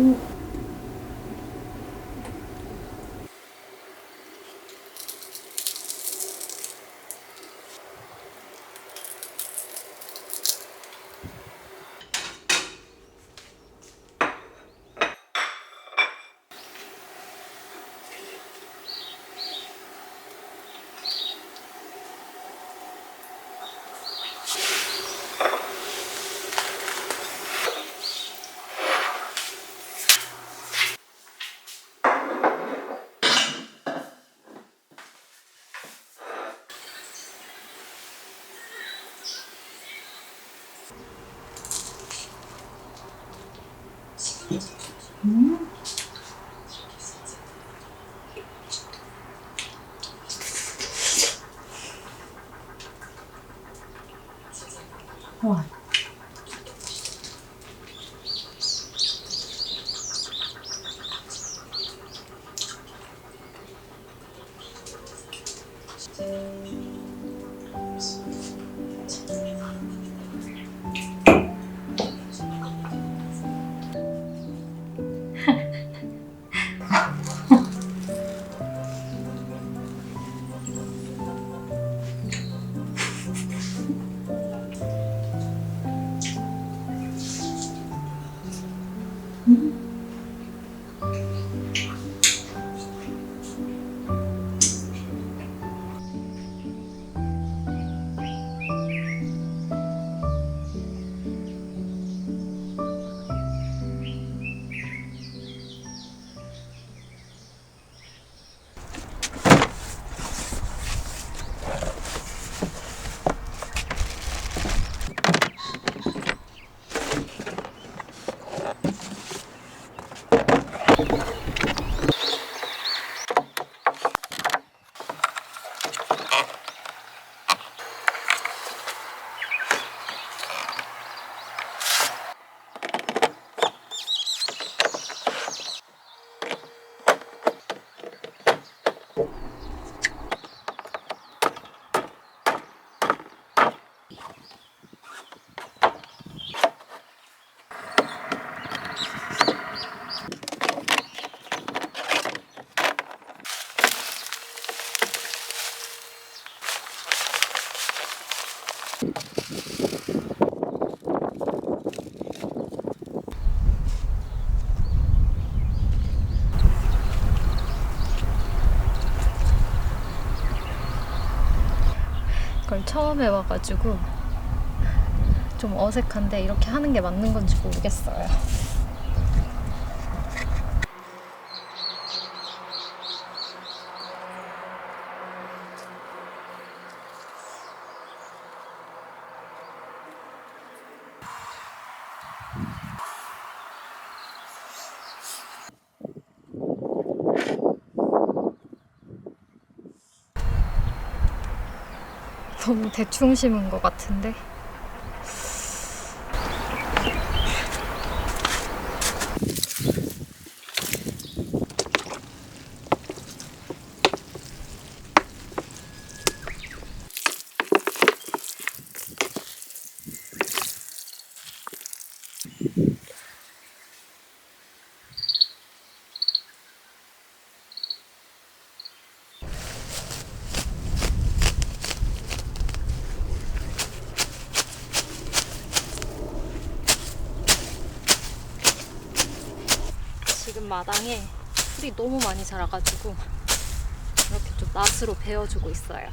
Mm-hmm. 와. Mm-hmm. happy. 처음 해와가지고 좀 어색한데 이렇게 하는 게 맞는 건지 모르겠어요. 너무 대충 심은 것 같은데. 지금 마당에 풀이 너무 많이 자라가지고 이렇게 좀 낫으로 베어주고 있어요.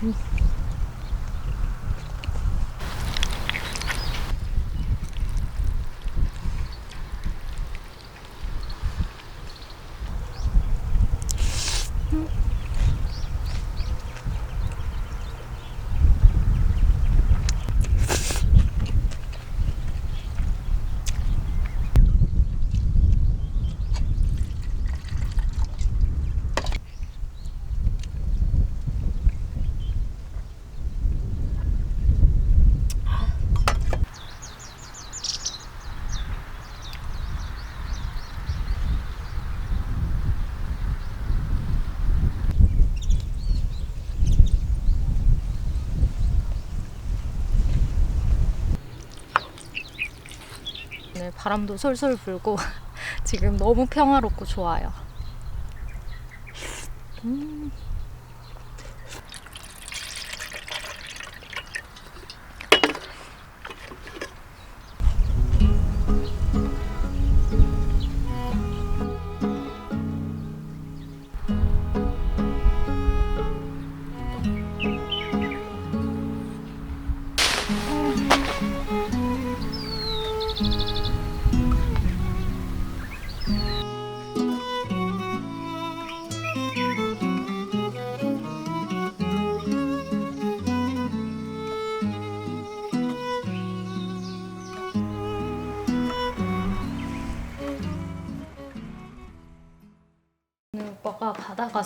오늘 바람도 솔솔 불고 지금 너무 평화롭고 좋아요. 음.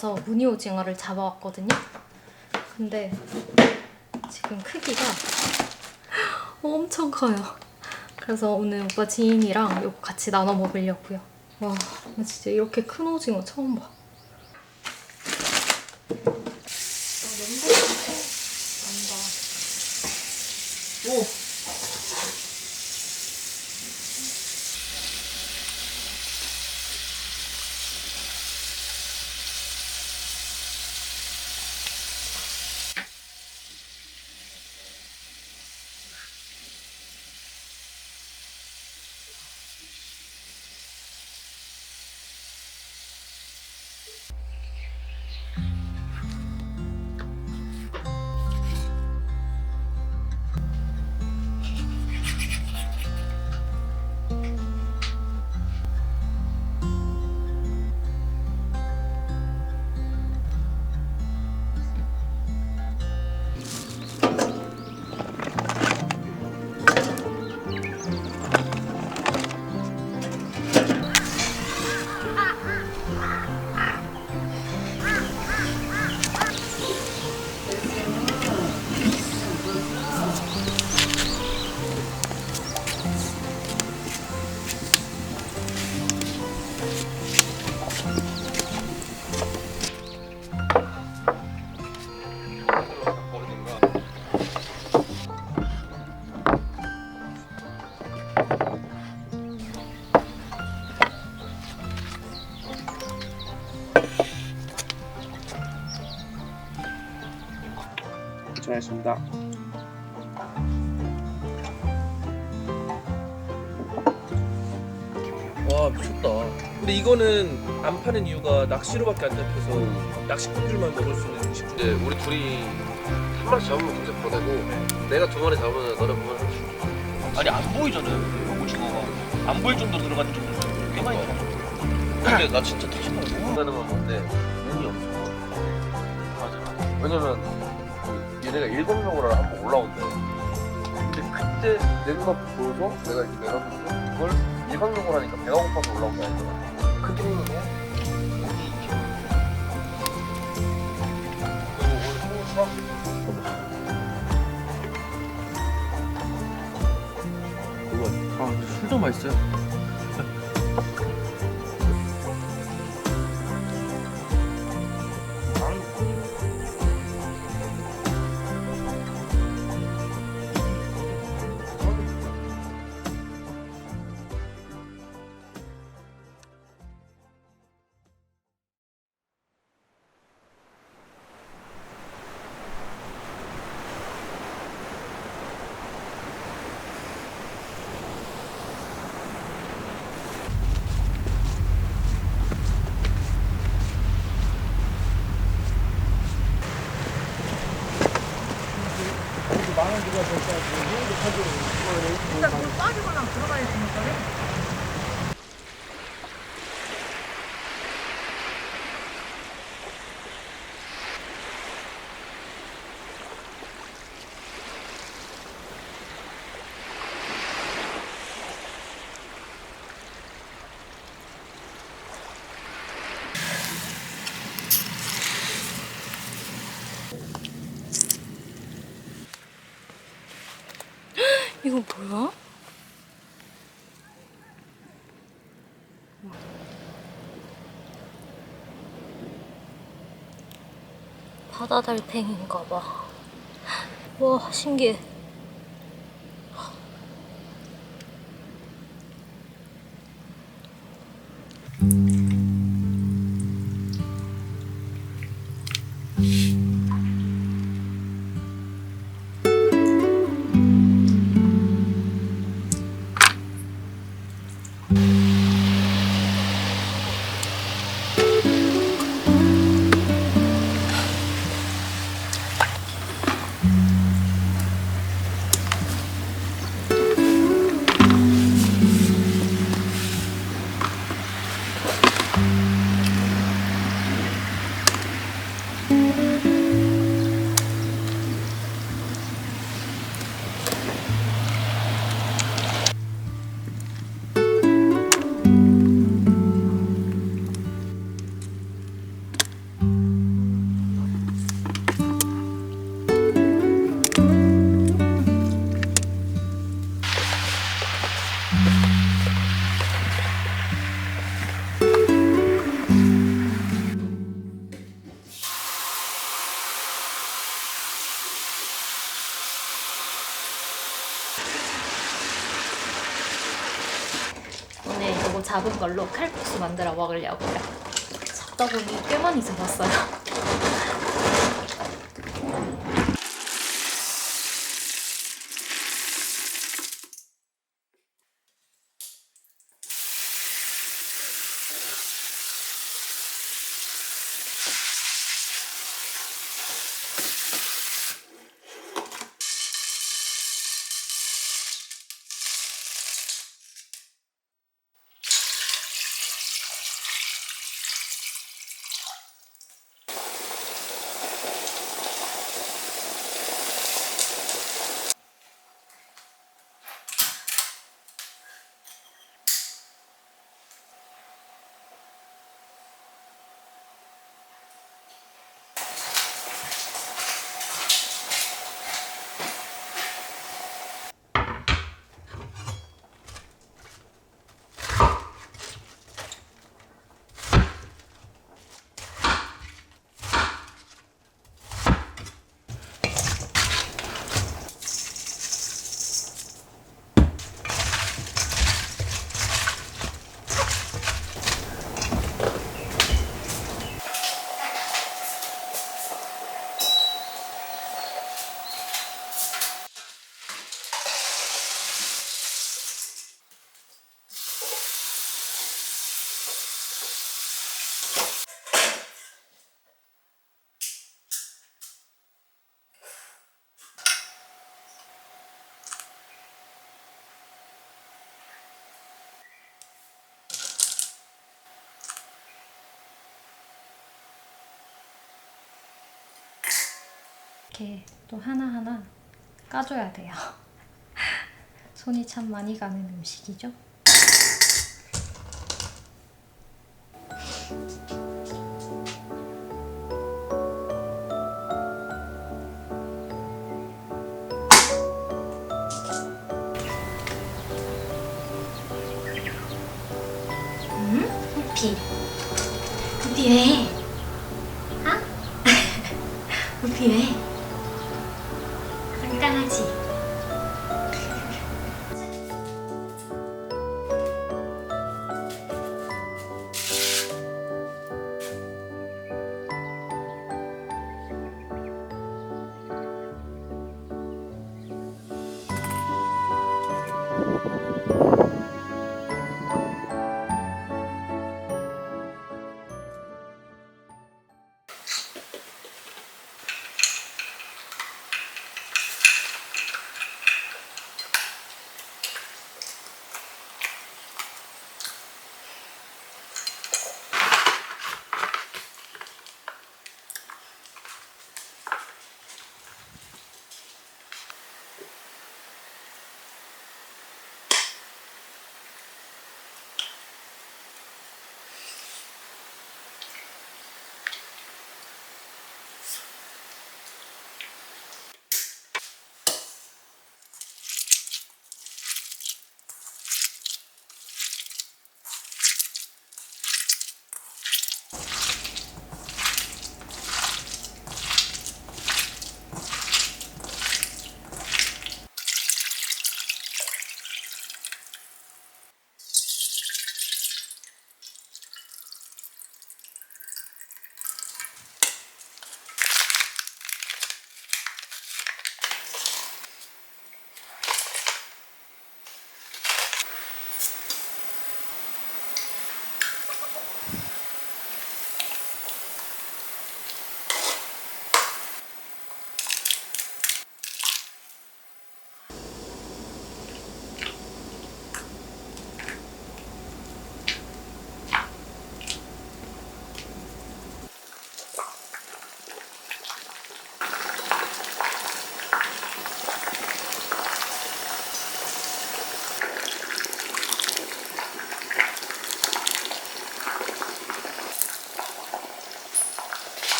가서 무늬 오징어를 잡아왔거든요. 근데 지금 크기가 엄청 커요. 그래서 오늘 오빠 지인이랑 이거 같이 나눠 먹으려고요. 와, 나 진짜 이렇게 큰 오징어 처음 봐. 하셨습니다. 와 미쳤다. 근데 이거는 안 파는 이유가 낚시로밖에 안 잡혀서 낚시꾼들만 먹을 수 있는 음식. 이제 우리 둘이 한 마리 잡으면 동생 보내고 내가 두 마리 잡으면 너네 보면 해줄게. 아니 안 보이잖아요 오징어가 안 보일 정도로 들어가는 정도로 꽤 많이 들어가 근데 나 진짜 터진 거 같아 가는 건 뭔데 운이 없어. 맞아 왜냐면 그 얘네가 일광욕으로 한번 올라온대. 근데 그때 내 눈앞 보여서 내가 이렇게 내렸는데 그걸 일광욕을 하니까 배가 고파서 올라온 게 아니잖아. 큰 힘으로 그리고 오늘 소스 아 술도 맛있어요. 이거 뭐야? 바다 달팽인가 봐. 와, 신기해. 잡은 걸로 칼국수 만들어 먹으려고요. 잡다 보니 꽤 많이 잡았어요. 이렇게 또 하나하나 까줘야 돼요. 손이 참 많이 가는 음식이죠.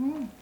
Mm.